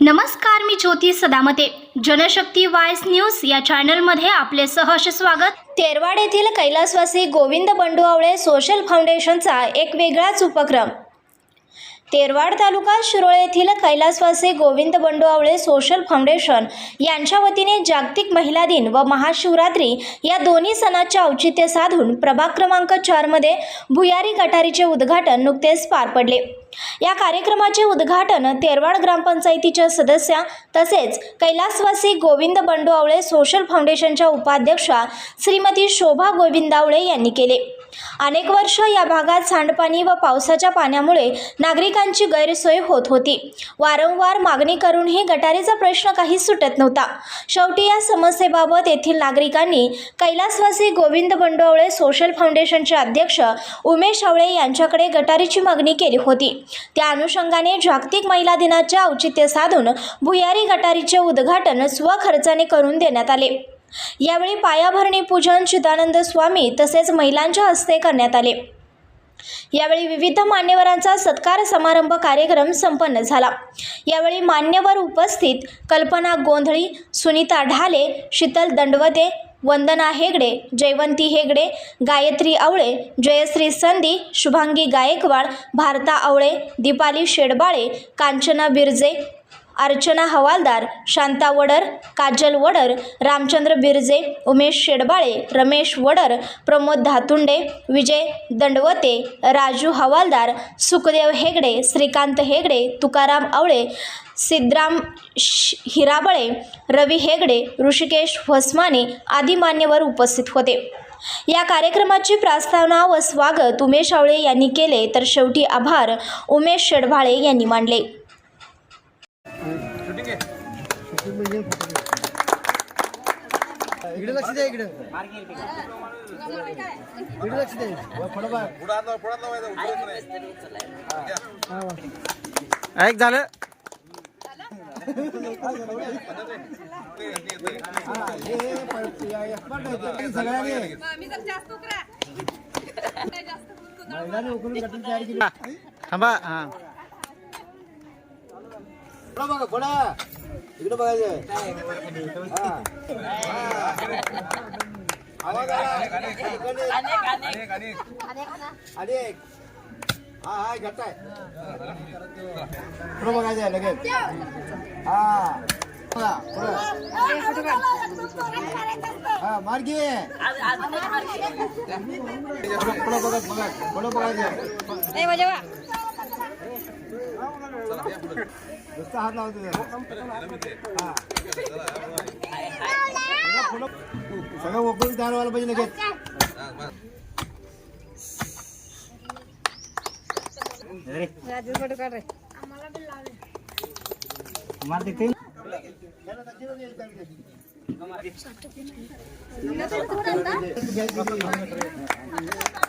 नमस्कार मी ज्योती सदामते. जनशक्ती वायस न्यूज या चॅनलमध्ये आपले सहर्ष स्वागत. तेरवाड येथील कैलासवासी गोविंद बंडू आवळे सोशल फाउंडेशनचा एक वेगळाच उपक्रम. तेरवाड तालुका शिरोळे येथील कैलासवासी गोविंद बंडू आवळे सोशल फाउंडेशन यांच्या वतीने जागतिक महिला दिन व महाशिवरात्री या दोन्ही सणाचे औचित्य साधून प्रभाग क्रमांक चारमध्ये भुयारी गटारीचे उद्घाटन नुकतेच पार पडले. या कार्यक्रमाचे उद्घाटन तेरवाड ग्रामपंचायतीच्या सदस्या तसेच कैलासवासी गोविंद बंडू आवळे सोशल फाउंडेशनच्या उपाध्यक्षा श्रीमती शोभा गोविंदावळे यांनी केले. अनेक वर्ष या भागात सांडपाणी व पावसाच्या पाण्यामुळे नागरिकांची गैरसोय होत होती. वारंवार मागणी करूनही गटारीचा प्रश्न काही सुटत नव्हता. शेवटी या समस्येबाबत येथील नागरिकांनी कैलासवासी गोविंद बंडोवळे सोशल फाउंडेशनचे अध्यक्ष उमेश आवळे यांच्याकडे गटारीची मागणी केली होती. त्या अनुषंगाने जागतिक महिला दिनाचे औचित्य साधून भुयारी गटारीचे उद्घाटन स्वखर्चाने करून देण्यात आले. यावेळी पायाभरणी पूजन चिदानंद स्वामी तसेच महिलांच्या हस्ते करण्यात आले. यावेळी विविध मान्यवरांचा सत्कार समारंभ कार्यक्रम संपन्न झाला. यावेळी मान्यवर उपस्थित कल्पना गोंधळी सुनीता ढाले शीतल दंडवते वंदना हेगडे जयवंती हेगडे गायत्री आवळे जयश्री संधी शुभांगी गायकवाड भारता आवळे दीपाली शेडबाळे कांचना बिरजे अर्चना हवालदार शांता वडर काजल वडर रामचंद्र बिरजे उमेश शेडबाळे रमेश वडर प्रमोद धातुंडे विजय दंडवते राजू हवालदार सुखदेव हेगडे श्रीकांत हेगडे तुकाराम आवळे सिद्धराम हिराबळे रवी हेगडे ऋषिकेश वसमाने आदी मान्यवर उपस्थित होते. या कार्यक्रमाची प्रास्तावना व स्वागत उमेश आवळे यांनी केले तर शेवटी आभार उमेश शेडभाळे यांनी मानले. इकडे लक्ष द्या इकडे. इकडे लक्ष द्या. ऐक झालं? हा, हे. हे थांबा. हा. बघा इकडे बघायचं. हा. एक. हा हा आहे. पुढं बघायचं आहे लगेच. हा. हा. मार्गी पुढं पुढं बघत बघत. पुढं बघायचं. हात लावतो सगळं ओपन तयार व्हायला पाहिजे लगेच सगळेजण धरूया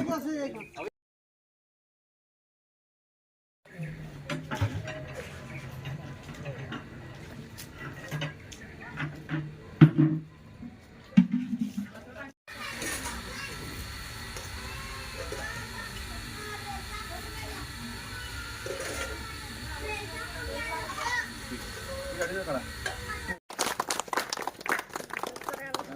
की असं एक- ग्रामपंचायतीमध्ये